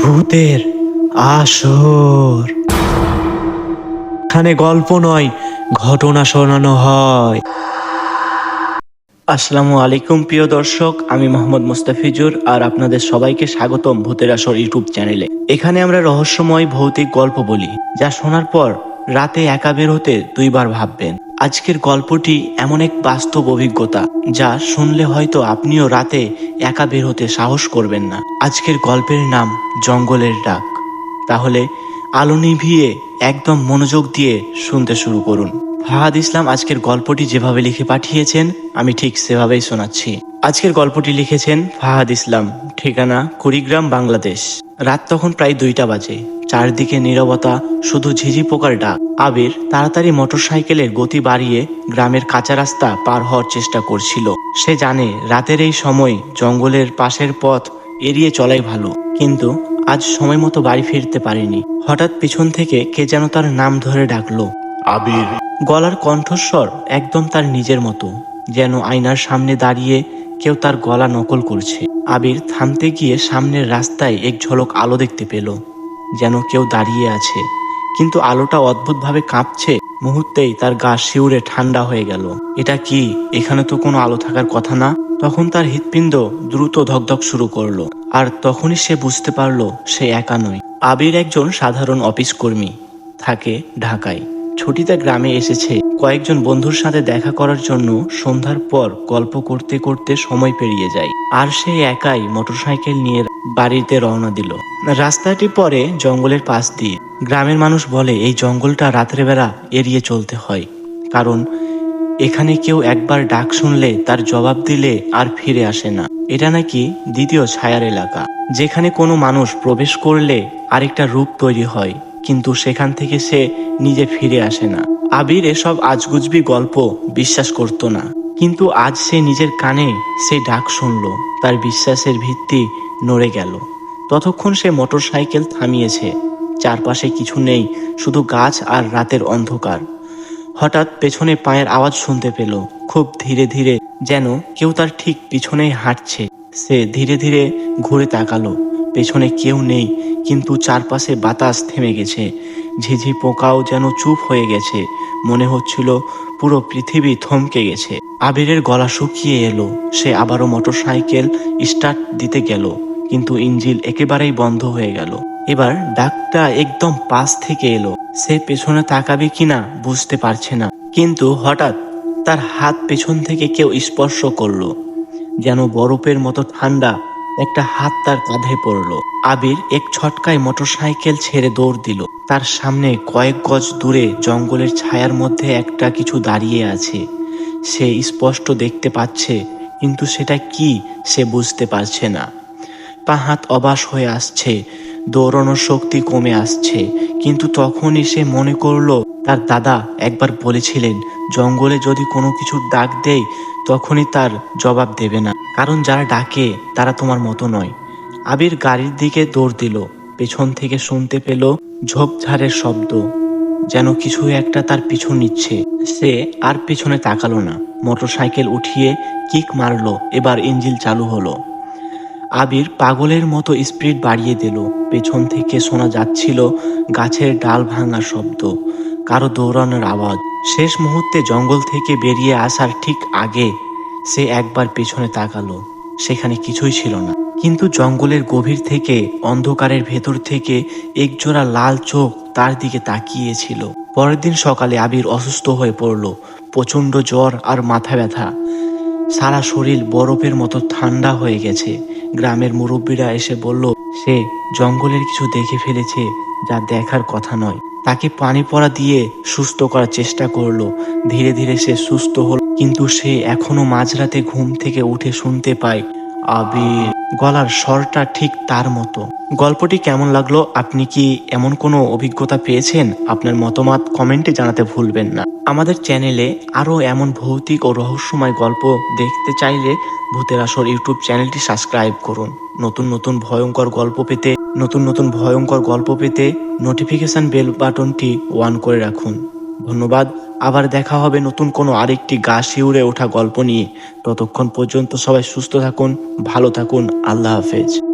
ভূতের আসর। এখানে গল্প নয়, ঘটনা শোনানো হয়। আসসালামু আলাইকুম, প্রিয় দর্শক, আমি মোহাম্মদ মুস্তাফিজুর আর আপনাদের সবাইকে স্বাগতম ভূতের আসর ইউটিউব চ্যানেলে। এখানে আমরা রহস্যময় ভৌতিক গল্প বলি, যা শোনার পর রাতে একা বের হতে দুইবার ভাববেন। আজকের গল্পটি এমন এক বাস্তব অভিজ্ঞতা যা শুনলে হয়তো আপনিও রাতে একা বের হতে সাহস করবেন না। আজকের গল্পের নাম জঙ্গলের ডাক। তাহলে আলো নিভিয়ে একদম মনোযোগ দিয়ে শুনতে শুরু করুন। ফাহাদ ইসলাম আজকের গল্পটি যেভাবে লিখে পাঠিয়েছেন, আমি ঠিক সেভাবেই শোনাচ্ছি। আজকের গল্পটি লিখেছেন ফাহাদ ইসলাম, ঠিকানা কুড়িগ্রাম, বাংলাদেশ। রাত তখন প্রায় দুইটা বাজে। চারদিকে নীরবতা শুধু ঝিঝি পোকার ডাক। আবির তাড়াতাড়ি মোটরসাইকেলের গতি বাড়িয়ে গ্রামের কাঁচা রাস্তা পার হওয়ার চেষ্টা করছিল। সে জানে রাতের এই সময় জঙ্গলের পাশের পথ এড়িয়ে চলাই ভালো কিন্তু আজ সময় মতো বাড়ি ফিরতে পারেনি। হঠাৎ পিছন থেকে কে যেন তার নাম ধরে ডাকলো। আবির। গলার কণ্ঠস্বর একদম তার নিজের মতো যেন আয়নার সামনে দাঁড়িয়ে কেউ তার গলা নকল করছে। আবির থামতে গিয়ে সামনের রাস্তায় এক ঝলক আলো দেখতে পেল। যেন কেউ দাঁড়িয়ে আছে। কিন্তু আলোটা অদ্ভুতভাবে কাঁপছে। মুহূর্তেই তার গা শিউরে ঠান্ডা হয়ে গেল। এটা কি? এখানে তো কোনো আলো থাকার কথা না? তখন তার হৃৎপিণ্ড দ্রুত ধকধক শুরু করল। আর তখনই সে বুঝতে পারল, সে একা নয়। আবির একজন সাধারণ অফিস কর্মী। থাকে ঢাকায়। ছুটিতে গ্রামে এসেছে। কয়েকজন বন্ধুর সাথে দেখা করার জন্য সন্ধ্যার পর গল্প করতে করতে সময় পেরিয়ে যায়। আর সে একাই মোটরসাইকেল নিয়ে বাড়িতে রওনা দিল। রাস্তাটি পরে জঙ্গলের পাশ দিয়ে। গ্রামের মানুষ বলে, এই জঙ্গলটা রাতের বেলা এড়িয়ে চলতে হয়। কারণ এখানে কেউ একবার ডাক শুনলে তার জবাব দিলে আর ফিরে আসে না। এটা নাকি দ্বিতীয় ছায়ার এলাকা, যেখানে কোনো মানুষ প্রবেশ করলে আরেকটা রূপ তৈরি হয়। কিন্তু সেখান থেকে সে নিজে ফিরে আসে না। আবির এসব আজগুজবি গল্প বিশ্বাস করত না। কিন্তু আজ সে নিজের কানে সে ডাক শুনল। তার বিশ্বাসের ভিত্তি নড়ে গেল। ততক্ষণ সে মোটরসাইকেল থামিয়েছে। চারপাশে কিছু নেই, শুধু গাছ আর রাতের অন্ধকার। হঠাৎ পেছনে পায়ের আওয়াজ শুনতে পেল। খুব ধীরে ধীরে যেন কেউ তার ঠিক পিছনেই হাঁটছে। সে ধীরে ধীরে ঘুরে তাকালো। পেছনে কেউ নেই, কিন্তু চারপাশে বাতাস থেমে গেছে। ঝিঝি পোকাও যেন চুপ হয়ে গেছে। মনে হচ্ছিল পুরো পৃথিবী থমকে গেছে। আবিরের গলা শুকিয়ে এলো। সে আবারও মোটরসাইকেল স্টার্ট দিতে গেল, কিন্তু ইঞ্জিল একেবারেই বন্ধ হয়ে গেল। এবার ডাকটা একদম পাশ থেকে এলো। সে পেছনে তাকাবে কিনা বুঝতে পারছে না। কিন্তু হঠাৎ তার হাত পেছন থেকে কেউ স্পর্শ করল। যেন বরফের মতো ঠান্ডা একটা হাত তার কাঁধে পড়ল। আবির এক ছটকায় মোটরসাইকেল ছেড়ে দৌড় দিল। তার সামনে কয়েক গজ দূরে জঙ্গলের ছায়ার মধ্যে একটা কিছু দাঁড়িয়ে আছে। সে স্পষ্ট দেখতে পাচ্ছে, কিন্তু সেটা কি, সে বুঝতে পারছে না। পা হাত অবাস হয়ে আসছে দৌড়ানোর শক্তি কমে আসছে। কিন্তু তখনই সে মনে করল, তার দাদা একবার বলেছিলেন, জঙ্গলে যদি কোনো কিছুর ডাক দেয়, তখনই তার জবাব দেবে না। কারণ যারা ডাকে, তারা তোমার মতো নয়। আবির গাড়ির দিকে দৌড় দিল। পেছন থেকে শুনতে পেল ঝোপঝাড়ের শব্দ, যেন কিছু একটা তার পিছু নিচ্ছে। সে আর পিছনে তাকালো না। মোটরসাইকেল উঠিয়ে কিক মারলো। এবার ইঞ্জিল চালু হলো। আবির পাগলের মতো স্পিড বাড়িয়ে দিল। পেছন থেকে শোনা যাচ্ছিল গাছের ডাল ভাঙার শব্দ, কারও দৌড়ানোর আওয়াজ। শেষ মুহূর্তে জঙ্গল থেকে বেরিয়ে আসার ঠিক আগে সে একবার পেছনে তাকালো, সেখানে কিছুই ছিল না। কিন্তু জঙ্গলের গভীর থেকে, অন্ধকারের ভেতর থেকে একজোড়া লাল চোখ তার দিকে তাকিয়েছিল। পরের দিন সকালে আবির অসুস্থ হয়ে পড়ল, প্রচণ্ড জ্বর আর মাথা ব্যথা। সারা শরীর বরফের মতো ঠান্ডা হয়ে গেছে। গ্রামের মুরব্বীরা এসে বলল, সে জঙ্গলের কিছু দেখে ফেলেছে যা দেখার কথা নয়। তাকে পানি পড়া দিয়ে সুস্থ করার চেষ্টা করল। ধীরে ধীরে সে সুস্থ হল, কিন্তু সে এখনও মাঝরাতে ঘুম থেকে উঠে শুনতে পায়। আবির। গলার স্বরটা ঠিক তার মতো। গল্পটি কেমন লাগল? আপনি কি এমন কোনো অভিজ্ঞতা পেয়েছেন? আপনার মতামত কমেন্টে জানাতে ভুলবেন না। আমাদের চ্যানেলে আরও এমন ভৌতিক ও রহস্যময় গল্প দেখতে চাইলে ভূতের আসর ইউটিউব চ্যানেলটি সাবস্ক্রাইব করুন। নতুন নতুন ভয়ঙ্কর গল্প পেতে, নতুন নতুন ভয়ঙ্কর গল্প পেতে নোটিফিকেশন বেল বাটনটি অন করে রাখুন। ধন্যবাদ। আবার দেখা হবে নতুন কোনো আরেকটি গা শিউরে ওঠা গল্প নিয়ে। ততক্ষণ পর্যন্ত সবাই সুস্থ থাকুন, ভালো থাকুন, আল্লাহ হাফেজ।